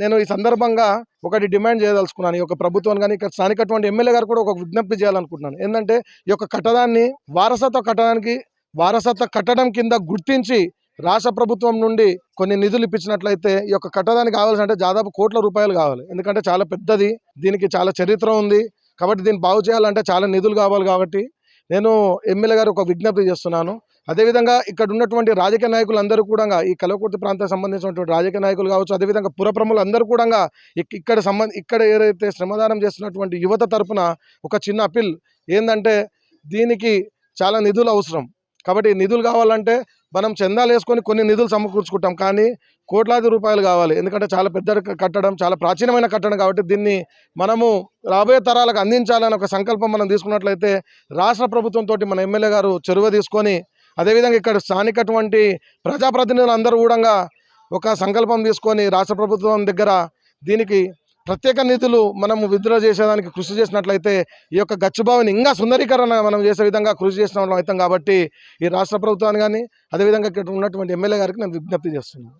నేను ఈ సందర్భంగా ఒకటి డిమాండ్ చేయదలుచుకున్నాను. ఈ యొక్క ప్రభుత్వం కానీ ఇక్కడ స్థానికటువంటి ఎమ్మెల్యే గారు కూడా ఒక విజ్ఞప్తి చేయాలనుకుంటున్నాను. ఏంటంటే ఈ యొక్క కట్టడాన్ని వారసత్వ కట్టడానికి వారసత్వ కట్టడం కింద గుర్తించి రాష్ట్ర ప్రభుత్వం నుండి కొన్ని నిధులు ఇప్పించినట్లయితే ఈ యొక్క కట్టడానికి కావాల్సి అంటే దాదాపు కోట్ల రూపాయలు కావాలి. ఎందుకంటే చాలా పెద్దది దీనికి చాలా చరిత్ర ఉంది. కాబట్టి దీన్ని బాగు చేయాలంటే చాలా నిధులు కావాలి కాబట్టి నేను ఎమ్మెల్యే గారు ఒక విజ్ఞప్తి చేస్తున్నాను. అదేవిధంగా ఇక్కడ ఉన్నటువంటి రాజకీయ నాయకులు అందరూ కూడా ఈ కలవకుర్తి ప్రాంతానికి సంబంధించినటువంటి రాజకీయ నాయకులు కావచ్చు అదేవిధంగా పురప్రములు అందరూ కూడా ఇక్కడ సంబంధ ఇక్కడ ఏదైతే శ్రమదానం చేస్తున్నటువంటి యువత తరఫున ఒక చిన్న అప్పీల్ ఏంటంటే దీనికి చాలా నిధులు అవసరం. కాబట్టి నిధులు కావాలంటే మనం చందాలు వేసుకొని కొన్ని నిధులు సమకూర్చుకుంటాం. కానీ కోట్లాది రూపాయలు కావాలి. ఎందుకంటే చాలా పెద్ద కట్టడం చాలా ప్రాచీనమైన కట్టడం కాబట్టి దీన్ని మనము రాబోయే తరాలకు అందించాలని ఒక సంకల్పం మనం తీసుకున్నట్లయితే రాష్ట్ర ప్రభుత్వంతో మన ఎమ్మెల్యే గారు చొరవ తీసుకొని అదేవిధంగా ఇక్కడ స్థానికటువంటి ప్రజాప్రతినిధులు అందరూ కూడా ఒక సంకల్పం తీసుకొని రాష్ట్ర ప్రభుత్వం దగ్గర దీనికి ప్రత్యేక నిధులు మనము విత్డ్రా చేసేదానికి కృషి చేసినట్లయితే ఈ యొక్క గచ్చుబావిని ఇంకా సుందరీకరణ మనం చేసే విధంగా కృషి చేసిన అవుతాం కాబట్టి ఈ రాష్ట్ర ప్రభుత్వాన్ని కానీ అదేవిధంగా ఇక్కడ ఉన్నటువంటి ఎమ్మెల్యే గారికి నేను విజ్ఞప్తి చేస్తున్నాను.